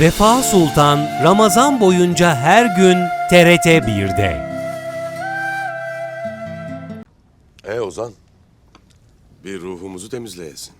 Vefa Sultan Ramazan boyunca her gün TRT 1'de. E Ozan, bir ruhumuzu temizleyesin.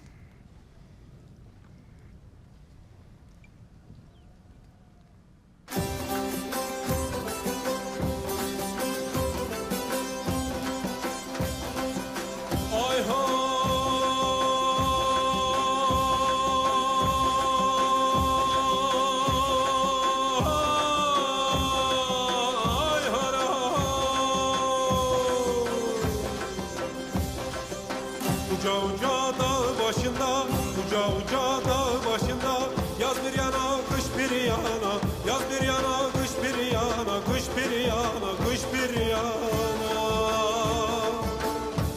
Uca uca dağ başında, uca uca dağ başında. Yaz bir yana, kış bir yana. Yaz bir yana, kış bir yana. Kış bir yana, kış bir yana.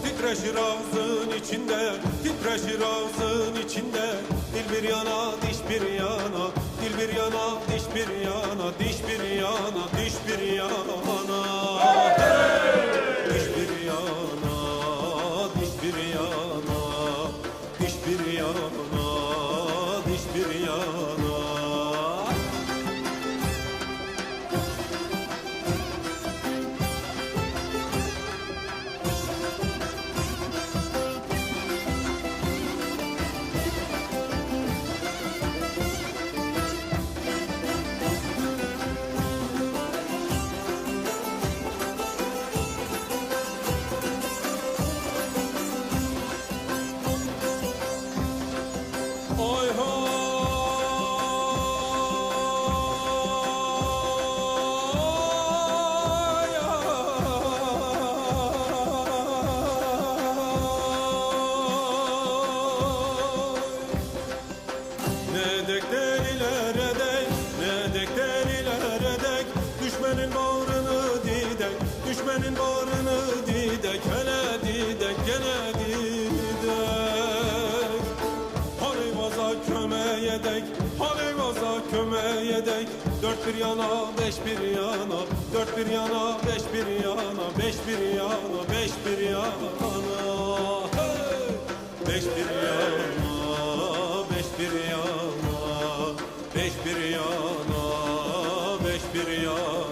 Titreşir ağzın içinde, titreşir ağzın içinde. Dil bir yana, diş bir yana. Dil bir yana, diş bir yana. Diş bir yana, diş bir yana Senin barını didek hele didek gene didek. Haleyvaza köme yedek Haleyvaza köme yedek. Dört bir yana beş bir yana Dört bir yana beş bir yana Beş bir yana beş bir yana! Beş bir yana Beş bir yana Beş bir yana Beş bir yana.